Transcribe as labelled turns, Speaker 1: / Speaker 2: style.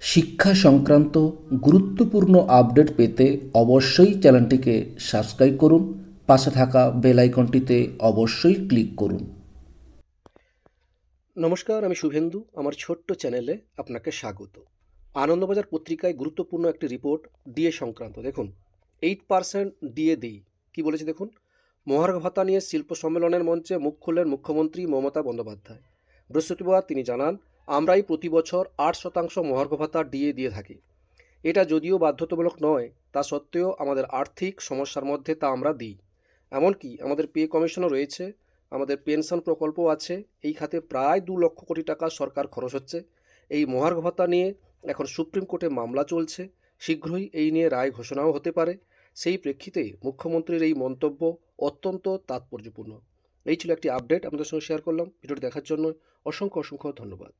Speaker 1: শিক্ষা সংক্রান্ত গুরুত্বপূর্ণ আপডেট পেতে অবশ্যই চ্যানেলটিকে সাবস্ক্রাইব করুন। পাশে থাকা বেল আইকনটিতে অবশ্যই ক্লিক করুন।
Speaker 2: নমস্কার, আমি শুভেন্দু। আমার ছোট্ট চ্যানেলে আপনাকে স্বাগত। আনন্দবাজার পত্রিকায় গুরুত্বপূর্ণ একটি রিপোর্ট ডিএ সংক্রান্ত। দেখুন এইট পার্সেন্ট ডিএ দিই। কী বলেছে দেখুন? মহার্ঘ ভাতা নিয়ে শিল্প সম্মেলনের মঞ্চে মুখ খুললেন মুখ্যমন্ত্রী মমতা বন্দ্যোপাধ্যায়। বৃহস্পতিবার তিনি জানান আমরাই প্রতি বছর আট শতাংশ মহার্ঘ ভাতা ডিএ দিয়ে থাকি। এটা যদিও বাধ্যতামূলক নয়, তা সত্ত্বেও আমাদের আর্থিক সমস্যার মধ্যে তা আমরা দিই। এমনকি আমাদের পে কমিশনও রয়েছে, আমাদের পেনশন প্রকল্প আছে, এই খাতে প্রায় দু লক্ষ কোটি টাকা সরকার খরচ হচ্ছে। এই মহার্ঘ ভাতা নিয়ে এখন সুপ্রিম কোর্টে মামলা চলছে, শীঘ্রই এই নিয়ে রায় ঘোষণাও হতে পারে। সেই প্রেক্ষিতে মুখ্যমন্ত্রীর এই মন্তব্য অত্যন্ত তাৎপর্যপূর্ণ। এই ছিল একটি আপডেট, আপনাদের সঙ্গে শেয়ার করলাম। ভিডিওটি দেখার জন্য অসংখ্য অসংখ্য ধন্যবাদ।